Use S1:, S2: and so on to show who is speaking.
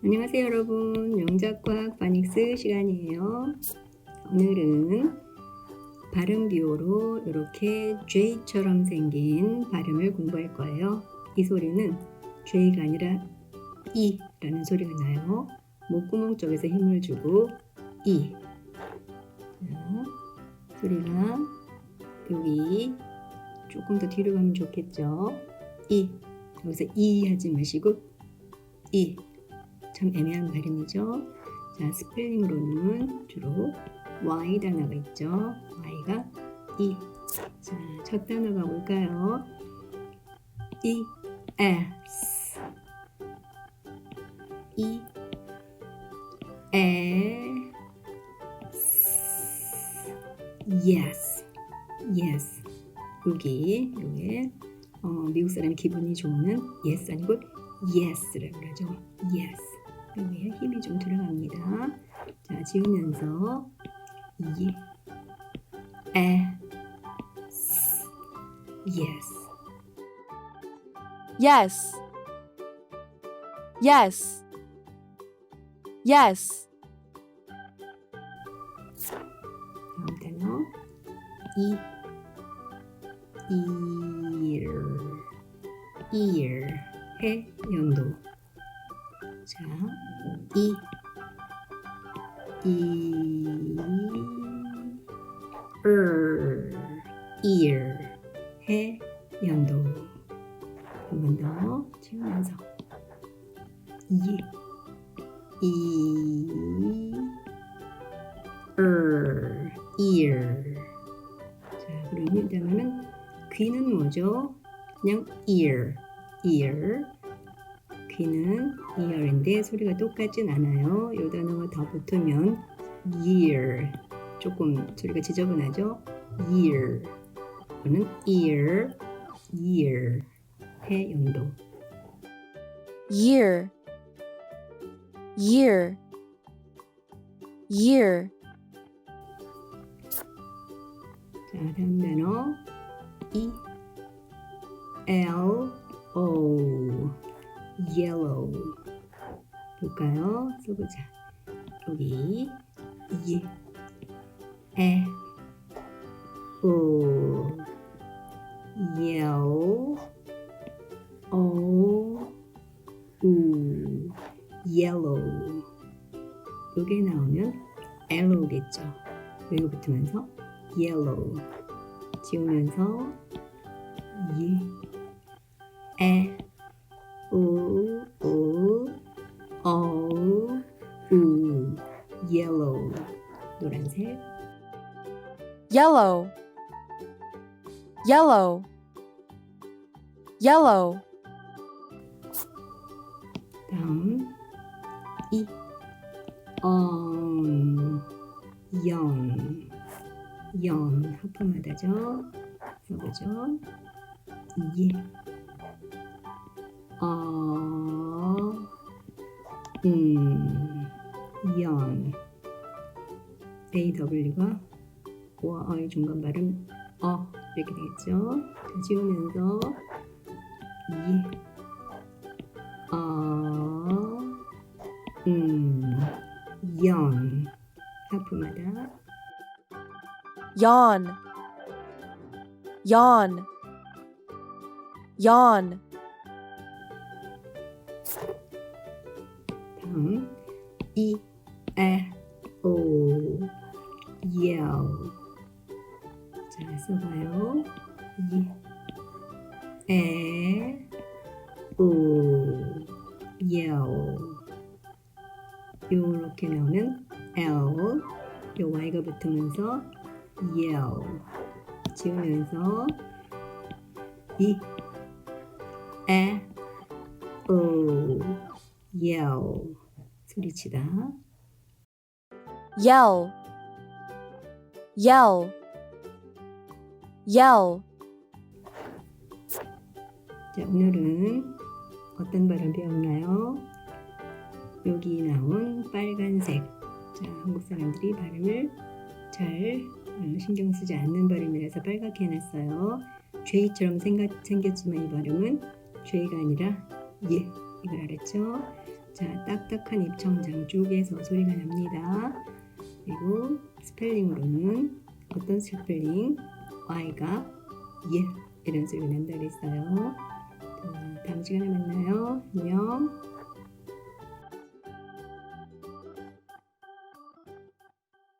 S1: 안녕하세요 여러분. 명작과학 바닉스 시간이에요. 오늘은 발음 비호로 이렇게 J처럼 생긴 발음을 공부할 거예요. 이 소리는 J가 아니라 E라는 소리가 나요. 목구멍 쪽에서 힘을 주고 E. 자, 소리가 여기 조금 더 뒤로 가면 좋겠죠? E. 여기서 E 하지 마시고 E 참 애매한 발음이죠. 자, 스펠링으로는 주로 Y 단어가 있죠. Y가 E. 자, 첫 단어가 뭘까요? E, S. E, S. Yes. Yes. 여기, 여기, 어, 미국 사람 기분이 좋으면 yes 아니고 yes라고 그러죠. yes. 여기에 힘이 좀 들어갑니다. 자, 지으면서 이, 에, 스, yes.
S2: Yes. Yes. Yes.
S1: 다음 단어 이, ear, 연도. 자, 이, 이, er, ear, 해, 연도. 한 번더 지우면서 이, 이, er, ear. 자, 이 단어는 귀는 뭐죠? 그냥 ear, ear. 귀는 ear인데 소리가 똑같진 않아요. 이 단어가 더 붙으면 ear. 조금 소리가 지저분하죠? ear. 이거는 ear, ear. 해 연도.
S2: Year. Year. Year.
S1: 자, 다음 단어 E L O yellow 볼까요? 써보자. 여기 E 에 O yellow O U yellow 요게 나오면 yellow겠죠. 이거 붙으면서 yellow 지우면서 이, 에, 우, 우, 어, 우, yellow 노란색
S2: Yellow. Yellow. Yellow.
S1: 다음 이, on, 연, 연 하품하다죠. 써보죠. 이, 어, 음, 연. AW가 와, 어의 중간 발음 어 이렇게 되겠죠. 자, 지우면서 이, 어, 음, 연 하품하다.
S2: Yawn. Yawn. Yawn.
S1: 다음 이, 에, 오, yell. 자, 써봐요. 이, 에, 오, yell. 요렇게 나오면 L, 요 Y가 붙으면서 yell. 지우면서 이, 에, 오, yell. 소리치다.
S2: Yell. Yell. Yell.
S1: 자, 오늘은 어떤 발음 배웠나요? 여기 나온 빨간색. 자, 한국 사람들이 발음을 잘 어, 신경 쓰지 않는 발음이라서 빨갛게 해놨어요. 생각, 생겼지만 이 발음은 J가 아니라 예 이걸 알았죠? 자, 딱딱한 입청장 쪽에서 소리가 납니다. 그리고 스펠링으로는 어떤 스펠링? Y가 예 이런 소리가 난다 그랬어요. 자, 다음 시간에 만나요. 안녕.